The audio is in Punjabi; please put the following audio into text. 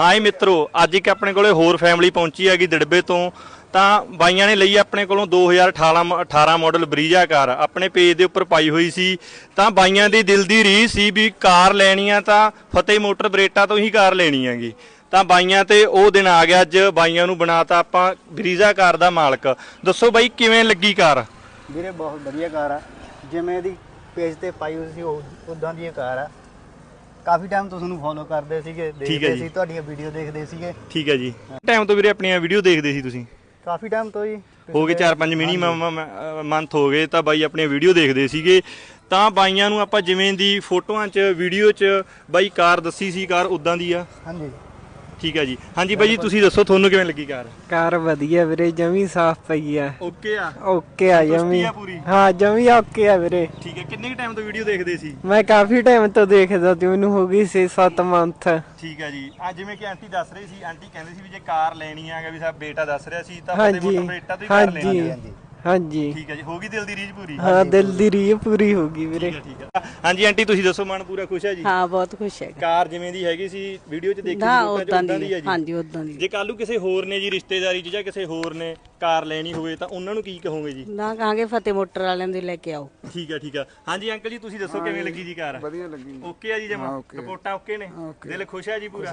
ਹਾਈ ਮਿੱਤਰੋ, ਅੱਜ ਇੱਕ ਆਪਣੇ ਕੋਲੇ ਹੋਰ ਫੈਮਿਲੀ ਪਹੁੰਚੀ ਹੈਗੀ ਦਿੜਬੇ ਤੋਂ। ਤਾਂ ਬਾਈਆਂ ਨੇ ਲਈ ਆਪਣੇ ਕੋਲੋਂ 2018 ਮ- 18 ਮਾਡਲ ਬਰੀਜਾ ਕਾਰ। ਆਪਣੇ ਪੇਜ ਦੇ ਉੱਪਰ ਪਾਈ ਹੋਈ ਸੀ। ਤਾਂ ਬਾਈਆਂ ਦੀ ਦਿਲ ਦੀ ਰੀ ਸੀ ਵੀ ਕਾਰ ਲੈਣੀ ਆ ਤਾਂ ਫਤਿਹ ਮੋਟਰ ਬਰੇਟਾ ਤੋਂ ਹੀ ਕਾਰ ਲੈਣੀ ਹੈਗੀ। ਤਾਂ ਬਾਈਆਂ ਤੇ ਉਹ ਦਿਨ ਆ ਗਿਆ ਅੱਜ, ਬਾਈਆਂ ਨੂੰ ਬਣਾਤਾ ਆਪਾਂ ਬਰੀਜਾ ਕਾਰ ਦਾ ਮਾਲਕ। ਦੱਸੋ ਬਾਈ, ਕਿਵੇਂ ਲੱਗੀ ਕਾਰ? ਵੀਰੇ ਬਹੁਤ ਵਧੀਆ ਕਾਰ ਆ। ਜਿਵੇਂ ਇਹਦੀ ਪੇਜ ਤੇ ਪਾਈ ਹੋਈ ਸੀ ਉਦਾਂ ਦੀ ਇਹ ਕਾਰ ਆ। ਕਾਫੀ ਟਾਈਮ ਤੋਂ ਤੁਹਾਨੂੰ ਫੋਲੋ ਕਰਦੇ ਸੀਗੇ ਠੀਕ ਹੈ ਦੇਖਦੇ ਜੀ। ਸੀ ਤੁਹਾਡੀਆਂ ਵੀਡੀਓ ਦੇਖਦੇ ਸੀਗੇ। ਠੀਕ ਹੈ ਜੀ। ਟਾਈਮ ਤੋਂ ਵੀਰੇ ਆਪਣੀਆਂ ਵੀਡੀਓ ਦੇਖਦੇ ਸੀ ਤੁਸੀਂ? ਕਾਫੀ ਟਾਈਮ ਤੋਂ ਜੀ ਹੋ ਗਏ 4-5 ਮਿਨੀਮਮ ਮੰਥ ਹੋ ਗਏ ਤਾਂ ਬਾਈ ਆਪਣੀਆਂ ਵੀਡੀਓ ਦੇਖਦੇ ਸੀਗੇ। ਤਾਂ ਬਾਈਆਂ ਨੂੰ ਆਪਾਂ ਜਿਵੇਂ ਦੀ ਫੋਟੋਆਂ 'ਚ ਵੀਡੀਓ 'ਚ ਬਾਈ ਕਾਰ ਦੱਸੀ ਸੀ ਕਾਰ ਉਦਾਂ ਦੀ ਆ? ਹਾਂਜੀ। ਠੀਕ ਹੈ ਜੀ। ਹਾਂਜੀ ਬਾਈ ਜੀ ਤੁਸੀਂ ਦੱਸੋ ਤੁਹਾਨੂੰ ਕਿਵੇਂ ਲੱਗੀ ਕਾਰ? ਕਾਰ ਵਧੀਆ ਵੀਰੇ ਜਮੀ ਸਾਫ਼ ਪਈ ਆ। ਓਕੇ ਆ? ਓਕੇ ਆ ਜਮੀ? ਹਾਂ ਜਮੀ ਓਕੇ ਆ ਵੀਰੇ। ਠੀਕ ਹੈ ਕਿੰਨੇ ਟਾਈਮ ਤੋਂ ਵੀਡੀਓ ਦੇਖਦੇ ਸੀ? ਮੈਂ ਕਾਫੀ ਟਾਈਮ ਤੋਂ ਦੇਖਦਾ ਤੇ ਮੈਨੂੰ ਹੋ ਗਈ 6-7 ਮੰਥ ਠੀਕ ਹੈ ਜੀ। ਆ ਜਿਵੇਂ ਕਿ ਆਂਟੀ ਦੱਸ ਰਹੀ ਸੀ ਆਂਟੀ ਕਹਿੰਦੇ ਸੀ ਵੀ ਜੇ ਕਾਰ ਲੈਣੀ ਆਗਾ ਵੀ ਸਾਡਾ ਬੇਟਾ ਦੱਸ ਰਿਹਾ ਸੀ ਤਾਂ ਫਤਿਹ ਮੋਟਰ ਤੋਂ ਹੀ ਕਾਰ ਲੈਣੀ ਹਾਂਜੀ। ਆ ਹਾਂਜੀ। ਠੀਕ ਹੈ ਜੀ ਹੋ ਗਈ ਦਿਲ ਦੀ ਰੀਝ ਪੂਰੀ? ਹਾਂ ਦਿਲ ਦੀ ਰੀਹ ਪੂਰੀ ਹੋ ਗਈ ਵੀਰੇ। ਠੀਕ ਹੈ ਠੀਕ ਹੈ। ਹਾਂਜੀ ਆਂਟੀ ਤੁਸੀਂ ਦੱਸੋ ਮਨ ਪੂਰਾ ਖੁਸ਼ ਹੈ ਜੀ? ਹਾਂ ਬਹੁਤ ਖੁਸ਼ ਹੈਗਾ। ਕਾਰ ਜਿਵੇਂ ਦੀ ਹੈਗੀ ਸੀ ਵੀਡੀਓ 'ਚ ਦੇਖੀ ਸੀ ਉਦਾਂ ਦੀ ਹੈ ਹੈ। ਜੀ? ਹਾਂਜੀ ਉਦਾਂ ਦੀ। ਜੇ ਕੱਲ ਨੂੰ ਕਿਸੇ ਹੋਰ ਨੇ ਜੀ ਰਿਸ਼ਤੇਦਾਰੀ 'ਚ ਜਾਂ ਕਿਸੇ ਹੋਰ ਨੇ ਕਾਰ ਲੈਣੀ ਹੋਵੇ ਤਾਂ ਉਹਨਾਂ ਨੂੰ ਕੀ ਕਹੋਗੇ ਜੀ? ਨਾ ਕਹਾਂਗੇ ਫਤਿਹ ਮੋਟਰ ਵਾਲਿਆਂ ਦੇ ਲੈ ਕੇ ਆਓ। ਠੀਕ ਹੈ ਠੀਕ ਹੈ। ਹਾਂਜੀ ਅੰਕਲ ਜੀ ਤੁਸੀਂ ਦੱਸੋ ਕਿਵੇਂ ਲੱਗੀ ਜੀ ਕਾਰ? ਵਧੀਆ ਲੱਗੀ ਓਕੇ ਆ ਜੀ ਜਮਾ? ਰਿਪੋਰਟਾਂ ਓਕੇ ਨੇ? ਦਿਲ ਖੁਸ਼ ਹੈ ਜੀ ਪੂਰਾ?